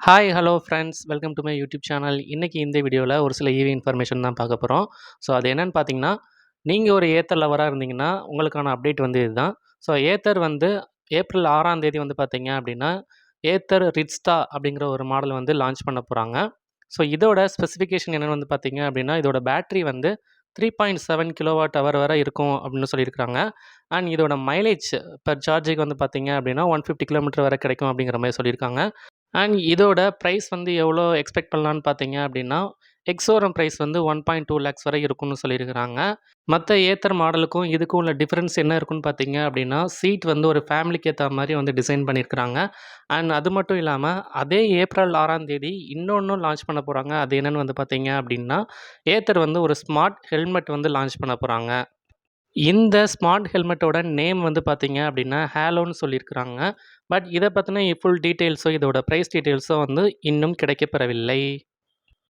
Hi hello friends welcome to my YouTube channel இன்றைக்கி இந்த வீடியோவில் ஒரு சில ஈவி இன்ஃபர்மேஷன் தான் பார்க்க போகிறோம் ஸோ அது என்னென்னு பார்த்தீங்கன்னா நீங்கள் ஒரு ஏத்தர் லவராக இருந்தீங்கன்னா உங்களுக்கான அப்டேட் வந்து இதுதான். ஸோ ஏத்தர் வந்து ஏப்ரல் ஆறாம் தேதி வந்து பார்த்தீங்க அப்படின்னா ஏத்தர் ரிட்ஸ்டா அப்படிங்கிற ஒரு மாடல் வந்து லான்ச் பண்ண போகிறாங்க ஸோ இதோட ஸ்பெசிஃபிகேஷன் என்னென்னு வந்து பார்த்தீங்க அப்படின்னா இதோட பேட்டரி வந்து three point seven kilowatt hour வரை இருக்கும் அப்படின்னு சொல்லியிருக்காங்க அண்ட் இதோட மைலேஜ் பர் சார்ஜுக்கு வந்து பார்த்தீங்க அப்படின்னா ஒன் ஃபிஃப்டி கிலோமீட்டர் வரை கிடைக்கும் அப்படிங்கிற மாதிரி சொல்லியிருக்காங்க. அண்ட் இதோட ப்ரைஸ் வந்து எவ்வளோ எக்ஸ்பெக்ட் பண்ணலான்னு பார்த்தீங்க அப்படின்னா எக்ஸோரம் ப்ரைஸ் வந்து ஒன் பாயிண்ட் டூ லேக்ஸ் வரை இருக்கும்னு சொல்லியிருக்கிறாங்க. மற்ற ஏத்தர் மாடலுக்கும் இதுக்கும் உள்ள டிஃப்ரென்ஸ் என்ன இருக்குன்னு பார்த்தீங்க அப்படின்னா சீட் வந்து ஒரு ஃபேமிலிக்கு ஏற்ற மாதிரி வந்து டிசைன் பண்ணியிருக்கிறாங்க. அண்ட் அது மட்டும் இல்லாமல் அதே ஏப்ரல் ஆறாம் தேதி இன்னொன்றும் லான்ச் பண்ண போகிறாங்க அது என்னென்னு வந்து பார்த்தீங்க அப்படின்னா ஏத்தர் வந்து ஒரு ஸ்மார்ட் ஹெல்மெட் வந்து லான்ச் பண்ண போகிறாங்க இந்த ஸ்மார்ட் ஹெல்மெட்டோட நேம் வந்து பார்த்தீங்க அப்படின்னா ஹேலோன்னு சொல்லியிருக்கிறாங்க. பட் இதை பற்றின ஃபுல் டீட்டெயில்ஸோ இதோட ப்ரைஸ் டீட்டெயில்ஸோ வந்து இன்னும் கிடைக்கப்பெறவில்லை.